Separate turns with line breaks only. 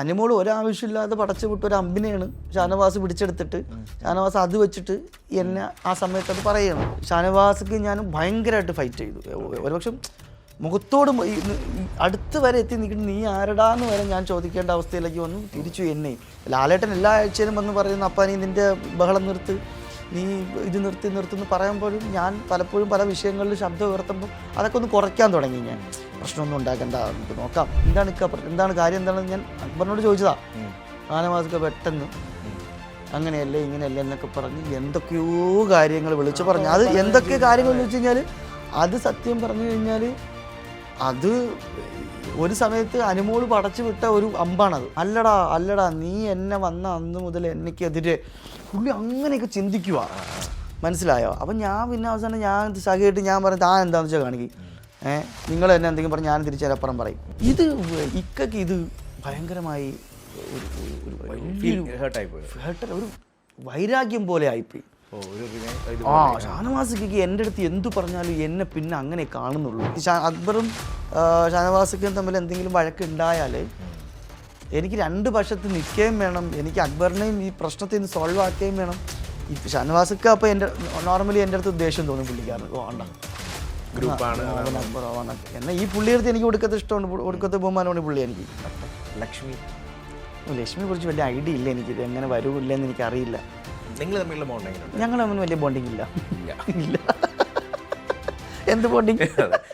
അനുമോൾ ഒരാവശ്യമില്ലാതെ പടച്ചു വിട്ട ഒരു അമ്പിനെയാണ് ഷാനവാസ് പിടിച്ചെടുത്തിട്ട്. ഷാനവാസ് അത് വെച്ചിട്ട് എന്നെ ആ സമയത്ത് അത് പറയണം ഷാനവാസ്ക്ക് ഞാൻ ഭയങ്കരമായിട്ട് ഫൈറ്റ് ചെയ്തു. ഒരുപക്ഷെ മുഖത്തോട് അടുത്ത് വരെ എത്തി നിൽക്കുന്ന നീ ആരടാന്ന് വരെ ഞാൻ ചോദിക്കേണ്ട അവസ്ഥയിലേക്ക് വന്നു. തിരിച്ചു എന്നെ. ലാലേട്ടൻ എല്ലാ ആഴ്ചയിലും വന്ന് പറയുന്നു അപ്പ നീ നിന്റെ ബഹളം നിർത്ത്. നീ ഇത് നിർത്തി നിർത്തുന്നു പറയുമ്പോഴും ഞാൻ പലപ്പോഴും പല വിഷയങ്ങളിൽ ശബ്ദം ഉയർത്തുമ്പോൾ അതൊക്കെ ഒന്ന് കുറയ്ക്കാൻ തുടങ്ങി ഞാൻ. പ്രശ്നമൊന്നും ഉണ്ടാക്കേണ്ട നമുക്ക് നോക്കാം. എന്താണ് ഇക്ക എന്താണ് കാര്യം എന്താണെന്ന് ഞാൻ അക്ബറിനോട് ചോദിച്ചതാ. ആനമാസിക പെട്ടെന്ന്. അങ്ങനെയല്ലേ ഇങ്ങനെയല്ലേ എന്നൊക്കെ പറഞ്ഞ് എന്തൊക്കെയോ കാര്യങ്ങൾ വിളിച്ചു പറഞ്ഞു. അത് എന്തൊക്കെ കാര്യങ്ങൾ എന്ന് വെച്ച് കഴിഞ്ഞാൽ അത് സത്യം പറഞ്ഞു കഴിഞ്ഞാൽ അത് ഒരു സമയത്ത് അനുമോൾ പടച്ചു വിട്ട ഒരു അമ്പാണത്. അല്ലടാ അല്ലടാ നീ എന്നെ വന്ന അന്ന് മുതൽ എനിക്കെതിരെ പുള്ളി അങ്ങനെയൊക്കെ ചിന്തിക്കുക മനസ്സിലായോ? അപ്പം ഞാൻ പിന്നെ അവസാനം ഞാൻ ഇത് ഞാൻ പറഞ്ഞു താൻ എന്താണെന്ന് വെച്ചാൽ കാണിക്കും. നിങ്ങൾ തന്നെ എന്തെങ്കിലും പറഞ്ഞ് ഞാൻ തിരിച്ചതിനപ്പുറം പറയും. ഇത് ഇക്കക്ക് ഇത് ഭയങ്കരമായി ഒരു ഒരു വൈരാഗ്യം പോലെ ആയിപ്പോയി. ആ ഷാനവാസിക്ക് എന്റെ അടുത്ത് എന്തു പറഞ്ഞാലും എന്നെ പിന്നെ അങ്ങനെ കാണുന്നുള്ളൂ. അക്ബറും ഷാനവാസിക്കും തമ്മിൽ എന്തെങ്കിലും വഴക്കുണ്ടായാൽ എനിക്ക് രണ്ട് പക്ഷത്ത് നിൽക്കുകയും വേണം. എനിക്ക് അക്ബറിനെയും ഈ പ്രശ്നത്തിൽ നിന്ന് സോൾവ് ആക്കുകയും വേണം. ഷാനവാസിക്ക് അപ്പോൾ എന്റെ നോർമലി എന്റെ അടുത്ത് ദേഷ്യം തോന്നും പുള്ളിക്കാരൻ ഓ ആണ്ട
ഗ്രൂപ്പാണ്
എന്നാൽ ഈ പുള്ളിയെടുത്ത് എനിക്ക് ഒടുക്കത്തെ ഇഷ്ടമുണ്ട് പു- ഒടുക്കത്തെ ബഹുമാനമാണ് പുള്ളി എനിക്ക്.
ലക്ഷ്മി.
ലക്ഷ്മിയെ കുറിച്ച് വലിയ ഐഡിയ ഇല്ല എനിക്ക്. ഇത് എങ്ങനെ എനിക്ക് അറിയില്ല
നിങ്ങൾ തമ്മിലുള്ള ബോണ്ടിങ്
ഞങ്ങൾ തമ്മിൽ വലിയ ബോണ്ടിങ് ഇല്ല.
ഇല്ല.
എന്ത് ബോണ്ടിങ്.